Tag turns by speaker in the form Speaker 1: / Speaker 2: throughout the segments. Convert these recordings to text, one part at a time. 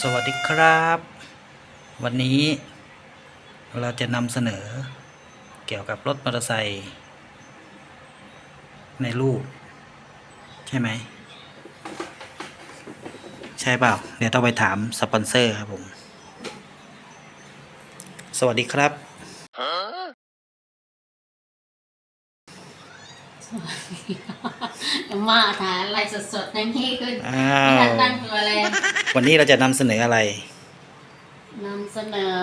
Speaker 1: สวัสดีครับ วันนี้เราจะนำเสนอเกี่ยวกับรถมอเตอร์ไซค์ในรูป ใช่ไหม ใช่เปล่า เดี๋ยวต้องไปถามสปอนเซอร์ครับผม สวัสดีครับ
Speaker 2: มาถ่ายอะไรสดๆทั้งที่ขึ้น
Speaker 1: อ้า
Speaker 2: ไม่
Speaker 1: ว
Speaker 2: ทันตั้งตัวเลย
Speaker 1: วันนี้เราจะนำเสนออะไร
Speaker 2: นำเสนอ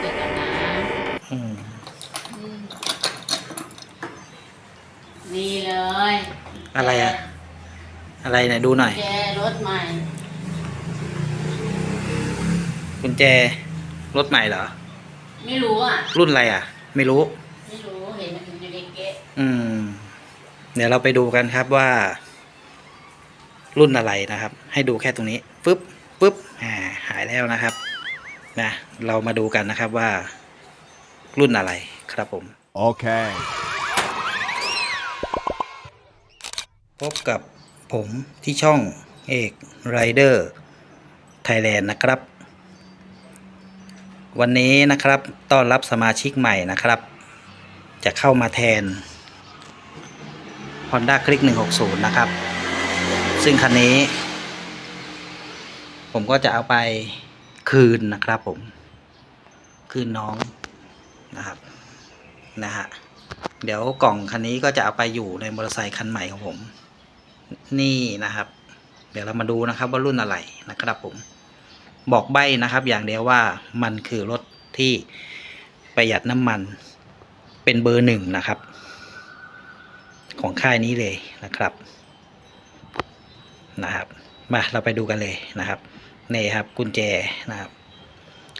Speaker 2: เกิดกันนะ
Speaker 1: อืม
Speaker 2: อืมนี่เลย
Speaker 1: อะไรอะอะไรไหนดูหน่อย
Speaker 2: แจรถใหม่
Speaker 1: กุญแจรถใหม่เหรอ
Speaker 2: ไม่รู้อะ
Speaker 1: รุ่นอะไรอะ ไม่รู้
Speaker 2: ไม่รู้เห็นมันอยู่ในเก๊ะ
Speaker 1: อืม เดี๋ยวเราไปดูกันครับว่า รุ่นอะไรนะครับ ให้ดูแค่ตรงนี้ปึ๊บปึ๊บอ่าหายแล้วนะครับนะเรามาดูกันนะครับว่า รุ่นอะไรครับผม
Speaker 3: Okay.
Speaker 1: พบกับผมที่ช่องเอกไรเดอร์ไทยแลนด์นะครับ วันนี้นะครับต้อนรับสมาชิกใหม่นะครับ จะเข้ามาแทน Honda Click 160 นะครับ ซึ่งคันนี้ ผมก็จะเอาไปคืนนะครับผม คืนน้องนะครับนะฮะเดี๋ยวกล่องคันนี้ก็จะเอาไปอยู่ในมอเตอร์ไซค์คันใหม่ของผม นี่นะครับ เดี๋ยวเรามาดูนะครับว่ารุ่นอะไรนะครับผม บอกใบนะครับ อย่างเดียวว่ามันคือรถที่ประหยัดน้ำมันเป็นเบอร์หนึ่งนะครับ ของค่ายนี้เลยนะครับนะครับมาเราไปดูกันเลยนะครับนี่ครับกุญแจนะครับ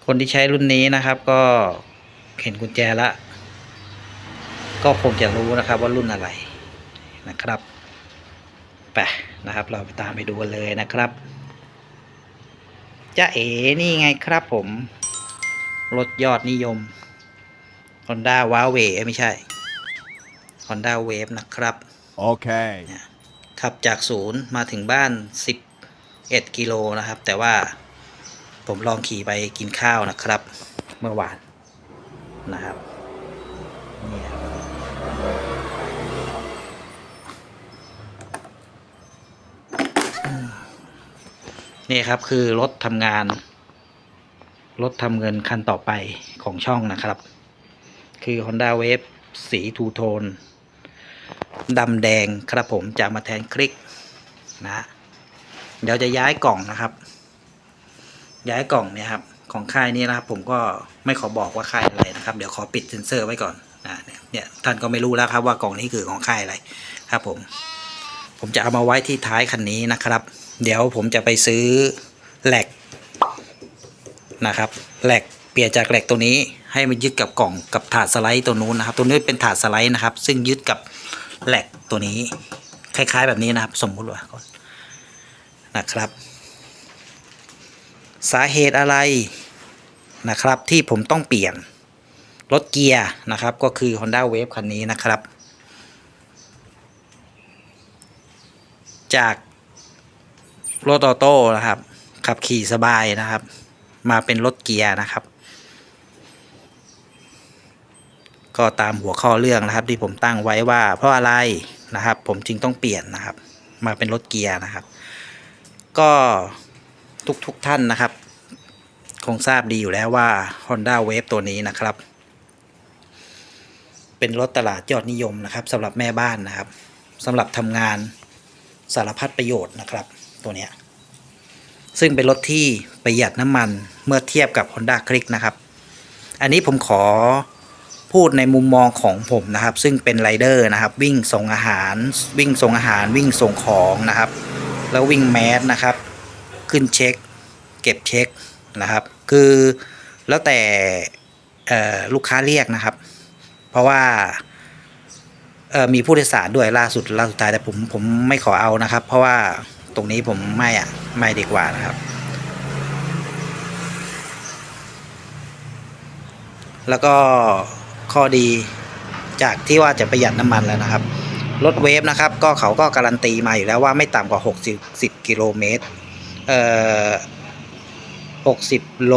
Speaker 1: คนที่ใช้รุ่นนี้นะครับก็เห็นกุญแจละก็คงจะรู้นะครับว่ารุ่นอะไรนะครับไปนะครับ เราไปตามไปดูกันเลยนะครับจ้าเอ๋นี่ไงครับผม รถยอดนิยม Honda w a v e ไม่ใช่ Honda Wave นะครับ
Speaker 3: Okay.
Speaker 1: ขับจากศูนย์มาถึงบ้าน 11 กิโลนะครับ แต่ว่าผมลองขี่ไปกินข้าวนะครับ เมื่อวานนะครับนี่ครับนี่ครับคือรถทำงาน รถทำเงินคันต่อไปของช่องนะครับ คือ Honda Wave สีทูโทน ดำแดงครับผมจะมาแทนคลิกนะเดี๋ยวจะย้ายกล่องนะครับ ย้ายกล่องเนี่ยครับของค่ายนี้นะครับผมก็ไม่ขอบอกว่าค่ายอะไรนะครับ เดี๋ยวขอปิดเซ็นเซอร์ไว้ก่อนนะเนี่ยเนี่ยท่านก็ไม่รู้แล้วครับว่ากล่องนี้คือของค่ายอะไรครับผม ผมจะเอามาไว้ที่ท้ายคันนี้นะครับ เดี๋ยวผมจะไปซื้อแหลกนะครับแหลกเปลี่ยนจากแหลกตัวนี้ให้มันยึดกับกล่องกับถาดสไลด์ตัวนู้นนะครับ ตัวนี้เป็นถาดสไลด์นะครับ ซึ่งยึดกับ แหลกตัวนี้ คล้าย ๆ แบบนี้นะครับ สมมุติว่าก่อนนะครับ สาเหตุอะไรนะครับ ที่ผมต้องเปลี่ยนรถเกียร์นะครับ ก็คือ Honda Wave คันนี้นะครับ จากรถออโต้นะครับ ขับขี่สบายนะครับ มาเป็นรถเกียร์นะครับ ก็ตามหัวข้อเรื่องนะครับ ที่ผมตั้งไว้ว่า เพราะอะไรนะครับ ผมจึงต้องเปลี่ยนนะครับ มาเป็นรถเกียร์นะครับ ก็ทุกทุกท่านนะครับ คงทราบดีอยู่แล้วว่า Honda Wave ตัวนี้นะครับ เป็นรถตลาดยอดนิยมนะครับสำหรับแม่บ้านนะครับสำหรับทำงานสารพัดประโยชน์นะครับ ตัวเนี้ยซึ่งเป็นรถที่ประหยัดน้ำมันเมื่อเทียบกับ Honda Click นะครับ อันนี้ผมขอ พูดในมุมมองของผมนะครับ ซึ่งเป็นไรเดอร์นะครับ วิ่งส่งอาหาร วิ่งส่งอาหารวิ่งส่งของนะครับ แล้ววิ่งแมสนะครับ ขึ้นเช็ค เก็บเช็คนะครับ คือแล้วแต่ลูกค้าเรียกนะครับ เพราะว่ามีผู้โดยสารด้วยล่าสุดล่าสุดท้ายแต่ผมผมไม่ขอเอานะครับ เพราะว่าตรงนี้ผมไม่อะไม่ดีกว่านะครับ แล้วก็ ข้อดีจากที่ว่าจะประหยัดน้ำมันแล้วนะครับ รถเวฟนะครับ ก็เขาก็การันตีมาอยู่แล้วว่าไม่ต่ำกว่า 60 10กิโลเมตรเอ่อหกสิบโล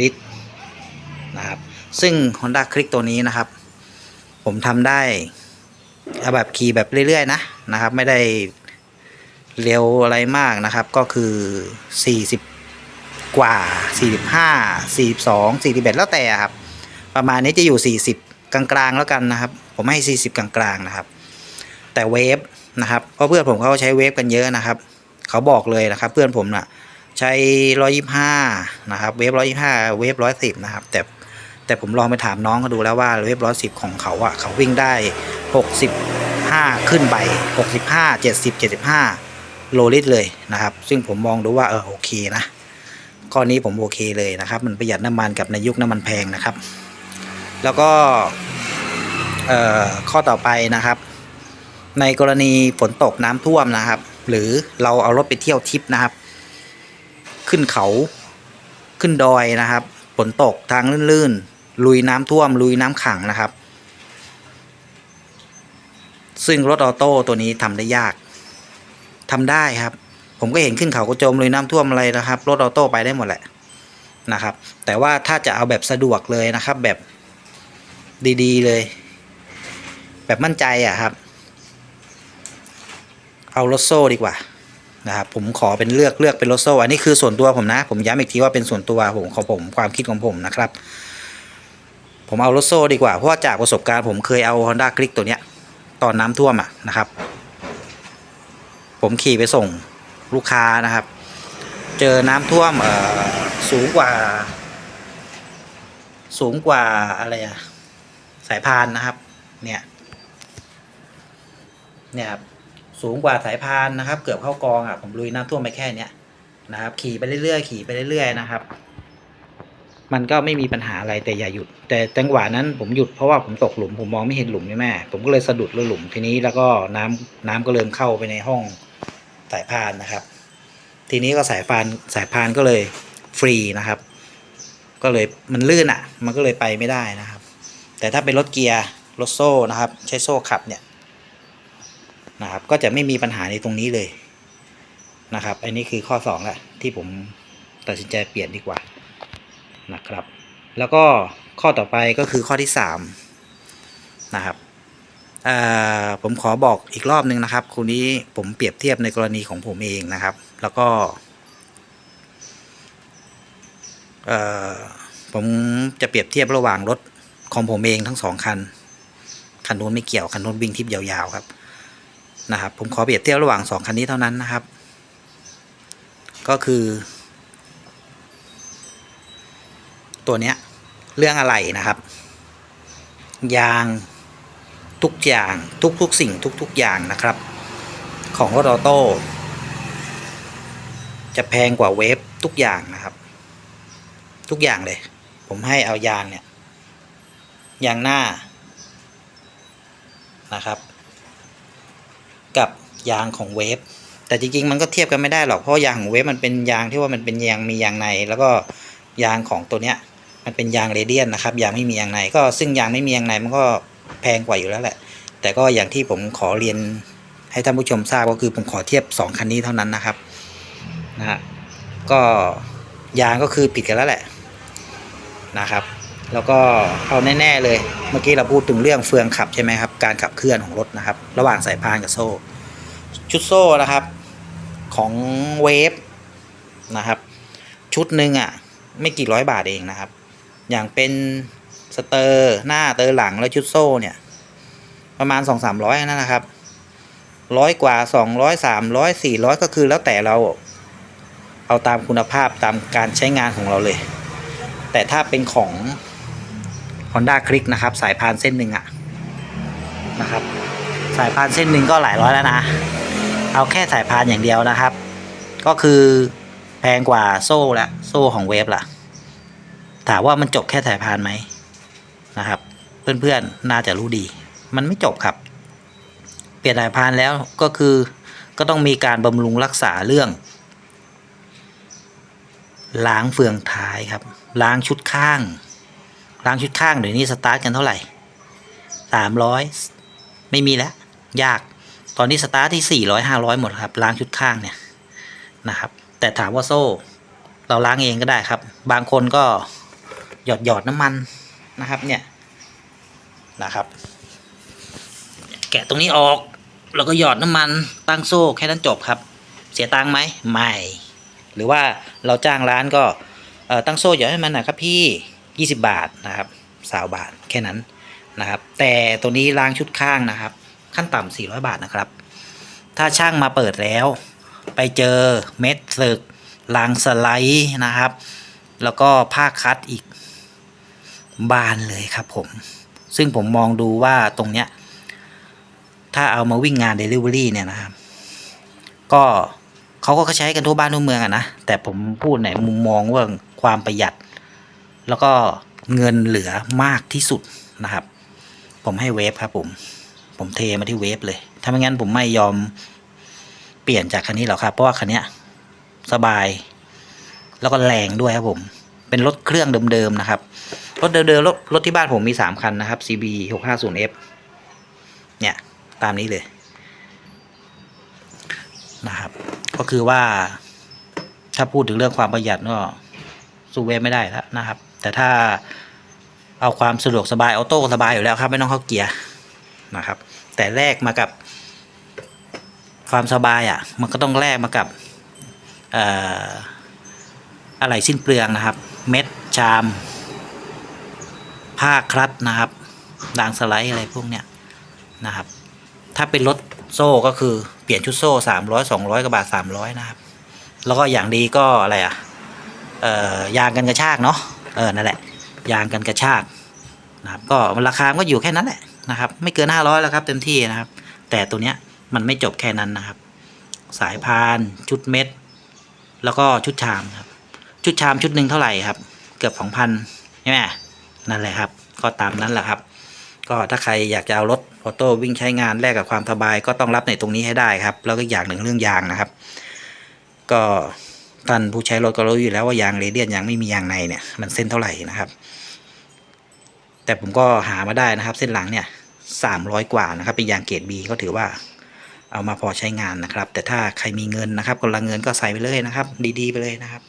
Speaker 1: ลิตรนะครับ ซึ่ง Honda Click ตัวนี้นะครับ ผมทำได้อาแบบขี่แบบเรื่อย ๆ นะนะครับ ไม่ได้เร็วอะไรมากนะครับ ก็คือ 40 กว่า 45 42 41 แล้วแต่ครับ ประมาณนี้จะอยู่ 40 กลางๆแล้วกันนะครับ ผมให้ 40 กลางๆนะครับ แต่เวฟนะครับเพราะเพื่อนผมเขาใช้เวฟกันเยอะนะครับ เขาบอกเลยนะครับ เพื่อนผมน่ะใช้ 125 นะครับ เวฟ 125 เวฟ 110 นะครับ แต่แต่ผมลองไปถามน้องเขาดูแล้วว่าเวฟ 110 ของเขาอะเขาวิ่งได้ 65 ขึ้นไป 65 70 75 โลลิตรเลยนะครับ ซึ่งผมมองดูว่าเออโอเคนะข้อนี้ผมโอเคเลยนะครับ มันประหยัดน้ำมันกับในยุคน้ำมันแพงนะครับ แล้วก็ข้อต่อไปนะครับ ในกรณีฝนตกน้ำท่วมนะครับ หรือเราเอารถไปเที่ยวทริปนะครับ ขึ้นเขาขึ้นดอยนะครับฝนตกทางลื่นๆ ลุยน้ำท่วม ลุยน้ำขังนะครับ ซึ่งรถออโต้ตัวนี้ทำได้ยากทำได้ครับ ผมก็เห็นขึ้นเขากระโจมลุยน้ำท่วมอะไรนะครับ รถออโต้ไปได้หมดแหละนะครับ แต่ว่าถ้าจะเอาแบบสะดวกเลยนะครับ แบบ ดี ๆ เลย แบบมั่นใจอะครับ เอารถโซ่ดีกว่านะครับผมขอเป็นเลือกเลือกเป็นรถโซ่อันนี้คือส่วนตัวผมนะ ผมย้ำอีกทีว่าเป็นส่วนตัวผมของผมความคิดของผมนะครับ ผมเอารถโซ่ดีกว่า เพราะว่าจากประสบการณ์ผมเคยเอา Honda c l i c ตัวเนี้ย ตอนน้ำท่วมอะนะครับ ผมขี่ไปส่งลูกค้านะครับ เจอน้ำท่วมเอ่อสูงกว่า สูงกว่าอะไรอะายพานนะครับ เนี่ย เนี่ยครับ สูงกว่าสายพานนะครับ เกือบเข้ากองอะ ผมลุยน้ำท่วมไปแค่เนี้ยนะครับ ขี่ไปเรื่อยๆ ขี่ไปเรื่อยๆ นะครับ มันก็ไม่มีปัญหาอะไรแต่อย่าหยุด แต่จังหวะนั้นผมหยุดเพราะว่าผมตกหลุมผมมองไม่เห็นหลุมใช่ไหมผมก็เลยสะดุดแล้วหลุมทีนี้แล้วก็น้ำน้ำก็เริ่มเข้าไปในห้องสายพานนะครับ ทีนี้ก็สายพานสายพานก็เลยฟรีนะครับ ก็เลยมันลื่นอะ มันก็เลยไปไม่ได้นะครับ แต่ถ้าเป็นรถเกียร์รถโซ่นะครับ ใช้โซ่ขับเนี่ยนะครับ ก็จะไม่มีปัญหาในตรงนี้เลยนะครับ อันนี้คือข้อสองแหละที่ผมตัดสินใจเปลี่ยนดีกว่านะครับ แล้วก็ข้อต่อไปก็คือข้อที่สามนะครับเอ่อผมขอบอกอีกรอบหนึ่งนะครับคุณนี้ผมเปรียบเทียบในกรณีของผมเองนะครับ แล้วก็เอ่อผมจะเปรียบเทียบระหว่างรถ ของผมเองทั้งสองคัน คันนู้นไม่เกี่ยว คันนู้นวิ่งทริปยาวๆครับ นะครับ ผมขอเปรียบเทียบระหว่างสองคันนี้เท่านั้นนะครับ ก็คือ ตัวเนี้ย เรื่องอะไรนะครับ ยางทุกอย่างทุกๆสิ่งทุกๆอย่างนะครับ ของรถออโต้จะแพงกว่าเวฟทุกอย่างนะครับ ทุกอย่างเลย ผมให้เอายางเนี่ย ยางหน้านะครับ กับยางของเวฟแต่จริงๆมันก็เทียบกันไม่ได้หรอกเพราะยางของเวฟมันเป็นยางที่ว่ามันเป็นยางมียางใน แล้วก็ยางของตัวเนี้ยมันเป็นยางเรเดียนนะครับยางไม่มียางในก็ซึ่งยางไม่มียางในมันก็แพงกว่าอยู่แล้วแหละ แต่ก็อย่างที่ผมขอเรียนให้ท่านผู้ชมทราบก็คือผมขอเทียบ 2 คันนี้เท่านั้นนะครับนะฮะก็ยางก็คือผิดกันแล้วแหละนะครับ แล้วก็เอาแน่ๆเลย เมื่อกี้เราพูดถึงเรื่องเฟืองขับใช่ไหมครับ การขับเคลื่อนของรถนะครับ ระหว่างสายพานกับโซ่ ชุดโซ่นะครับของเวฟนะครับ ชุดหนึ่งอะ ไม่กี่ร้อยบาทเองนะครับ อย่างเป็นสเตอร์หน้าเตอร์หลังแล้วชุดโซ่เนี่ย ประมาณสองสามร้อยนั่นนะครับร้อยกว่าสองร้อยสามร้อยสี่ร้อยก็คือแล้วแต่เราเอาตามคุณภาพตามการใช้งานของเราเลย แต่ถ้าเป็นของ Honda Click นะครับ สายพานเส้นหนึ่งอะนะครับ สายพานเส้นหนึ่งก็หลายร้อยแล้วนะ เอาแค่สายพานอย่างเดียวนะครับ ก็คือแพงกว่าโซ่ละโซ่ของเวฟล่ะ ถามว่ามันจบแค่สายพานไหมนะครับ เพื่อนๆน่าจะรู้ดี มันไม่จบครับ เปลี่ยนสายพานแล้วก็คือก็ต้องมีการบำรุงรักษาเรื่อง ล้างเฟืองท้ายครับ ล้างชุดข้าง ล้างชุดข้างเดี๋ยวนี้สตาร์ทกันเท่าไหร่สามร้อยไม่มีแล้ว ยาก ตอนนี้สตาร์ทที่สี่ร้อยห้าร้อยหมดครับ ล้างชุดข้างเนี่ยนะครับ แต่ถามว่าโซ่ เราล้างเองก็ได้ครับ บางคนก็หยอดหยอดน้ำมันนะครับเนี่ยนะครับ แกะตรงนี้ออกแล้วก็หยอดน้ำมันตั้งโซ่แค่นั้นจบครับ เสียตังค์ไหมไม่ หรือว่าเราจ้างร้านก็ตั้งโซ่หยอดให้มันนะครับพี่ 20 บาทนะครับสาวบาทแค่นั้นนะครับ แต่ตัวนี้ล้างชุดข้างนะครับ ขั้นต่ำ400 บาทนะครับ ถ้าช่างมาเปิดแล้ว ไปเจอเม็ดสึกรางสไลด์นะครับ แล้วก็ผ้าคัดอีกบานเลยครับผม ซึ่งผมมองดูว่าตรงเนี้ย ถ้าเอามาวิ่งงาน Delivery เนี่ยนะครับ ก็เขาก็ใช้กันทั่วบ้านทั่วเมืองอะนะ แต่ผมพูดในมุมมองว่าความประหยัด แล้วก็เงินเหลือมากที่สุดนะครับ ผมให้เวฟครับ ผม ผมเทมาที่เวฟเลย ถ้าไม่งั้นผมไม่ยอมเปลี่ยนจากคันนี้หรอกครับ เพราะว่าคันนี้สบาย แล้วก็แรงด้วยครับผม เป็นรถเครื่องเดิมๆนะครับ รถเดิมๆรถรถที่บ้านผมมีสามคันนะครับ CB 650F เนี่ยตามนี้เลยนะครับ ก็คือว่าถ้าพูดถึงเรื่องความประหยัดก็สู้เวฟไม่ได้แล้วนะครับ แต่ถ้าเอาความสะดวกสบายออโต้ก็สบายอยู่แล้วครับ ไม่ต้องเข้าเกียร์นะครับ แต่แลกมากับความสบายอะ่ะ มันก็ต้องแลกมากับอะไรสิ้นเปลืองนะครับ เม็ดชาม ผ้าคลัตช์นะครับดางสไลด์อะไรพวกเนี้ยนะครับ ถ้าเป็นรถโซ่ก็คือเปลี่ยนชุดโซ่สามร้อยสองร้อยกว่าบาทสามร้อยนะครับ แล้วก็อย่างดีก็อะไรอะเอ่อยางกันกระชากเนาะ เออนั่นแหละ ยางกันกระชากนะครับก็ราคาก็อยู่แค่นั้นแหละนะครับ ไม่เกินห้าร้อยแล้วครับเต็มที่นะครับ แต่ตัวเนี้ยมันไม่จบแค่นั้นนะครับ สายพาน ชุดเม็ด แล้วก็ชุดชามครับ ชุดชามชุดหนึ่งเท่าไหร่ครับ เกือบสองพันใช่ไหมนั่นแหละครับ ก็ตามนั้นแหละครับ ก็ถ้าใครอยากจะเอารถออโต้วิ่งใช้งานแลกกับความสบายก็ต้องรับในตรงนี้ให้ได้ครับ แล้วก็อย่างหนึ่งเรื่องยางนะครับ ก็ ท่านผู้ใช้รถก็รู้อยู่แล้วว่ายางเรเดียนยางไม่มียางในเนี่ยมันเส้นเท่าไหร่นะครับ แต่ผมก็หามาได้นะครับ เส้นหลังเนี่ยสามร้อยกว่านะครับ เป็นยางเกรดบีก็ถือว่าเอามาพอใช้งานนะครับ แต่ถ้าใครมีเงินนะครับกำลังเงินก็ใส่ไปเลยนะครับ ดี ๆ ไปเลยนะครับ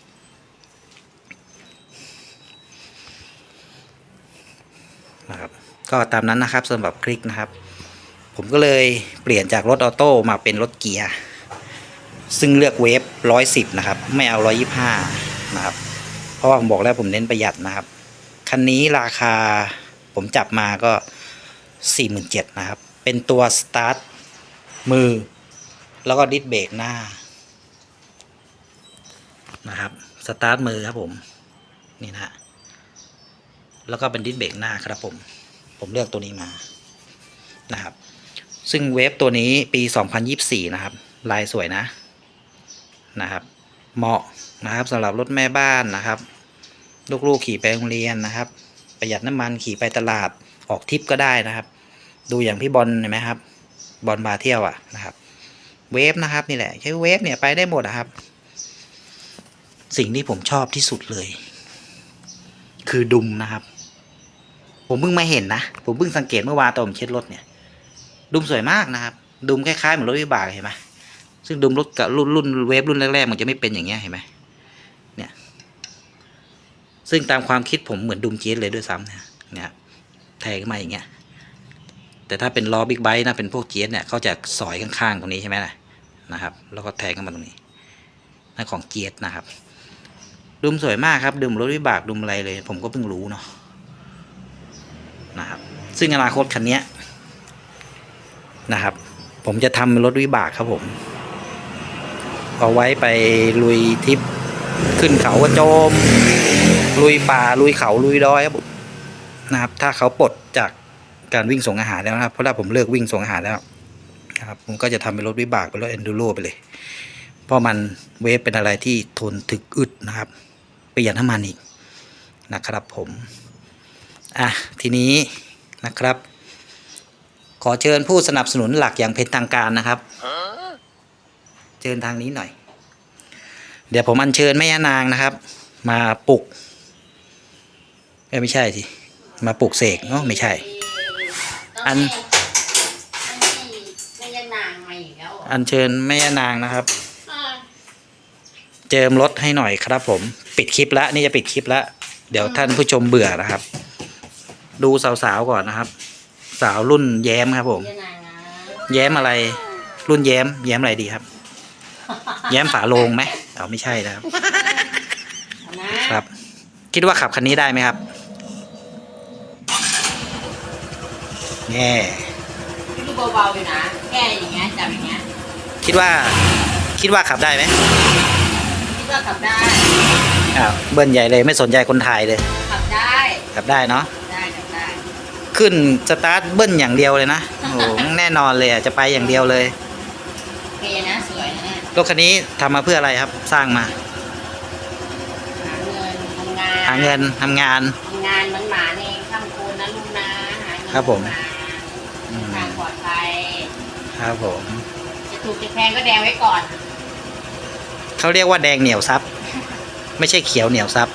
Speaker 1: นะครับ ก็ตามนั้นนะครับสำหรับคลิกนะครับ ผมก็เลยเปลี่ยนจากรถออโต้มาเป็นรถเกียร์ ซึ่งเลือกเวฟร้อยสิบนะครับ ไม่เอาร้อยี่ห้านะครับ เพราะว่าผมบอกแล้วผมเน้นประหยัดนะครับ คันนี้ราคาผมจับมาก็สี่หมื่นเจ็ดนะครับ เป็นตัวสตาร์ทมือ แล้วก็ดิสเบรกหน้านะครับ สตาร์ทมือครับผม นี่นะ แล้วก็เป็นดิสเบรกหน้าครับผม ผมเลือกตัวนี้มา นะครับ ซึ่งเวฟตัวนี้ปี 2024 นะครับ ลายสวยนะ นะครับ เหมาะนะครับสำหรับรถแม่บ้านนะครับ ลูกๆขี่ไปโรงเรียนนะครับ ประหยัดน้ำมันขี่ไปตลาดออกทริปก็ได้นะครับ ดูอย่างพี่บอลเห็นไหมครับ บอลมาเที่ยวอะนะครับเวฟนะครับนี่แหละใช้เวฟเนี่ยไปได้หมดนะครับ สิ่งที่ผมชอบที่สุดเลย คือดุมนะครับ ผมเพิ่งมาเห็นนะ ผมเพิ่งสังเกตเมื่อวานตอนผมเช็ดรถเนี่ย ดุมสวยมากนะครับ ดุมคล้ายๆเหมือนรถวิบากเห็นไหม ซึ่งดุมรถกับรุ่นรุ่นเวฟรุ่นแรกๆมันจะไม่เป็นอย่างเงี้ยเห็นไหมเนี่ย ซึ่งตามความคิดผมเหมือนดุมเจี๊ยเลยด้วยซ้ำเนี่ยเนี่ยแทงขึ้นมาอย่างเงี้ย แต่ถ้าเป็นล้อบิ๊กไบค์นะเป็นพวกเจี๊ยเนี่ยเขาจะสอยข้างๆตรงนี้ใช่ไหมล่ะนะครับ แล้วก็แทงเข้ามาตรงนี้นั่นของเจี๊ยนะครับ ดุมสวยมากครับดุมรถวิบากดุมอะไรเลย ผมก็เพิ่งรู้เนาะนะครับ ซึ่งอนาคตคันนี้นะครับ ผมจะทำรถวิบากครับผม เอาไว้ไปลุยทริปขึ้นเขากระโจม ลุยป่าลุยเขาลุยดอยครับนะครับ ถ้าเขาปลดจากการวิ่งส่งอาหารแล้วนะครับ เพราะถ้าผมเลิกวิ่งส่งอาหารแล้วนะครับผมก็จะทำเป็นรถวิบากเป็นรถเอนดูโรไปเลย เพราะมันเวฟเป็นอะไรที่ทนถึกอึดนะครับประหยัดน้ำมันอีกนะครับผม อะ ทีนี้นะครับ ขอเชิญผู้สนับสนุนหลักอย่างเป็นทางการนะครับ เชิญทางนี้หน่อย เดี๋ยวผมอัญเชิญแม่ย่านางนะครับ มาปลุกเอ้ยไม่ใช่สิมาปลุกเสกเนาะไม่ใช่ อั
Speaker 2: อั
Speaker 1: น
Speaker 2: นอันนี้ไม่ยานางมาอีกแล้วเหรอ
Speaker 1: อัญเชิญแม่ย่านางนะครับ
Speaker 2: อ่า
Speaker 1: เจิมรถให้หน่อยครับ ผม ปิดคลิปแล้วนี่จะปิดคลิปแล้วเดี๋ยวท่านผู้ชมเบื่อนะครับ ดูสาวๆก่อนนะครับ สาวรุ่นแย้มครับผม
Speaker 2: เยนางนะ
Speaker 1: แย้มอะไร รุ่นแย้ม แย้มอะไรดีครับ แย้มฝาโลงไหมเอาไม่ใช่นะครับ
Speaker 2: เอานะครับ
Speaker 1: คิดว่าขับคันนี้ได้ไหมครับแง่
Speaker 2: ดูเบาๆอยู่นะแก้อย่างเงี้ยจับอย่างเงี้ย
Speaker 1: คิดว่า คิดว่าขับได้ไหม
Speaker 2: คิดว่าขับได้
Speaker 1: อ้าวเบิ้ลใหญ่เลยไม่สนใจคนถ่ายเลย
Speaker 2: ขับได้
Speaker 1: ขับได้เนาะ
Speaker 2: ได้ขับได้
Speaker 1: ขึ้นสตาร์ทเบิ้ลอย่างเดียวเลยนะโอ้โหแน่นอนเลยอะจะไปอย่างเดียวเลย
Speaker 2: โอเคนะสวยนะเนี่ย
Speaker 1: รถคันนี้ทำมาเพื่ออะไรครับ สร้างมา
Speaker 2: หาเงินทำงาน
Speaker 1: หาเงินทำงาน
Speaker 2: ทำงานเหมันหมาในข้ามคูนนะลูกนะหาเงิน
Speaker 1: ครับผมาอืม
Speaker 2: ทางปลอดภัย
Speaker 1: ครับผม
Speaker 2: จะถูกจะแพงก็แดงไว้ก่อน
Speaker 1: เขาเรียกว่าแดงเหนียวซับ ไม่ใช่เขียวเหนียวซับ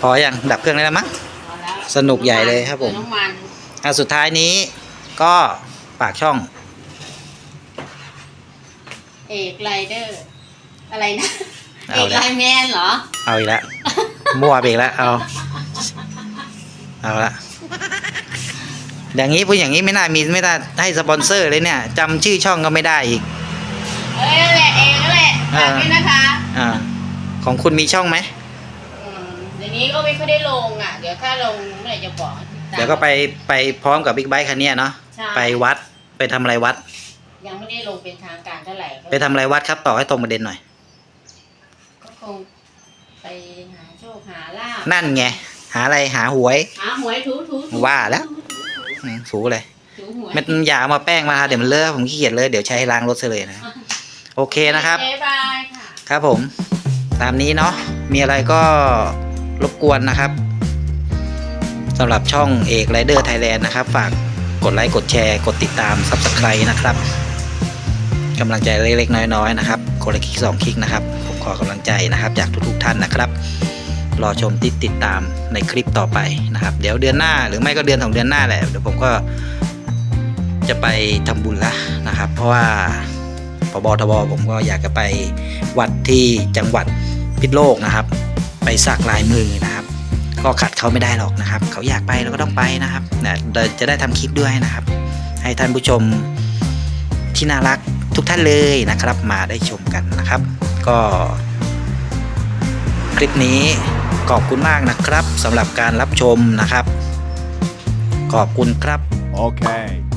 Speaker 1: พออย่างดับเครื่องได้แล้วมั้ง
Speaker 2: เอาแล้ว
Speaker 1: สนุกใหญ่เลยครับผม
Speaker 2: น้ำมัน
Speaker 1: อะสุดท้ายนี้ก็ปากช่อง
Speaker 2: เอกไรเดอร์ อะไรนะ เอ
Speaker 1: เอา
Speaker 2: ก
Speaker 1: แล้ว
Speaker 2: ไลแมนเหรอ
Speaker 1: เอาอีกแล้วมั่วไปอีกแล้วเอา เอาละอย่างนี้พูดอย่างนี้ไม่น่ามีไม่น่าให้สปอนเซอร์เลยเนี่ยจำชื่อช่องก็ไม่ได้อีก
Speaker 2: เอ้ยนั่นแหละ เองนั่นแหละ
Speaker 1: เออ
Speaker 2: ฝากด้วยนะคะ
Speaker 1: อ่า ของคุณมีช่องไหม
Speaker 2: อืมเดี๋ยวนี้ก็ไม่ค่อยได้ลงอะ เดี๋ยวถ้าลงเมื่อไหร่จะบอกติตาม
Speaker 1: เดี๋ยวก็ไปไปพร้อมกับบิ๊กไบค์คันเนี้ยเนาะ
Speaker 2: ใช่
Speaker 1: ไปวัดไปทำอะไรวัด
Speaker 2: ยังไม่ได้ลงเป็นทางการเท่าไหร่ก็
Speaker 1: ไปทำอะไรวัดครับต่อให้ตรงประเด็นหน่อย
Speaker 2: ก็คงไปหาโชคหาลาบ
Speaker 1: นั่นไง หาอะไรหาหวย
Speaker 2: หาหวยถูถูถู
Speaker 1: ว่าแล้ว อืมสูเลย
Speaker 2: ถูหวย
Speaker 1: ไม่อย่าเอามาแป้งมาทาเดี๋ยวมันเลอะผมขี้เกียจเลยเดี๋ยวใช้ล้างรถซะเลยนะ โอเคนะครับ
Speaker 2: บ๊ายบายค่ะ
Speaker 1: ครับผมตามนี้เนาะมีอะไรก็รบกวนนะครับสำหรับช่องเอกไรเดอร์ไทยแลนด์นะครับ ฝากกดไลค์ กดแชร์ กดติดตาม Subscribe นะครับ กำลังใจเล็กๆน้อยๆนะครับคนละคลิกสองคลิกนะครับผมขอกำลังใจนะครับจากทุกๆท่านนะครับ รอชมติดติดตามในคลิปต่อไปนะครับ เดี๋ยวเดือนหน้าหรือไม่ก็เดือนของเดือนหน้าแหละเดี๋ยวผมก็จะไปทำบุญละนะครับ เพราะว่าพบทบผมก็อยากจะไปวัดที่จังหวัดพิษโลกนะครับ ไปสักลายมือนะครับ ก็ขัดเขาไม่ได้หรอกนะครับ เขาอยากไปเราก็ต้องไปนะครับเนี่ยจะได้ทำคลิปด้วยนะครับ ให้ท่านผู้ชมที่น่ารัก ทุกท่านเลยนะครับ มาได้ชมกันนะครับ ก็ คลิปนี้ขอบคุณมากนะครับสำหรับการรับชมนะครับ ขอบคุณครับ
Speaker 3: Okay.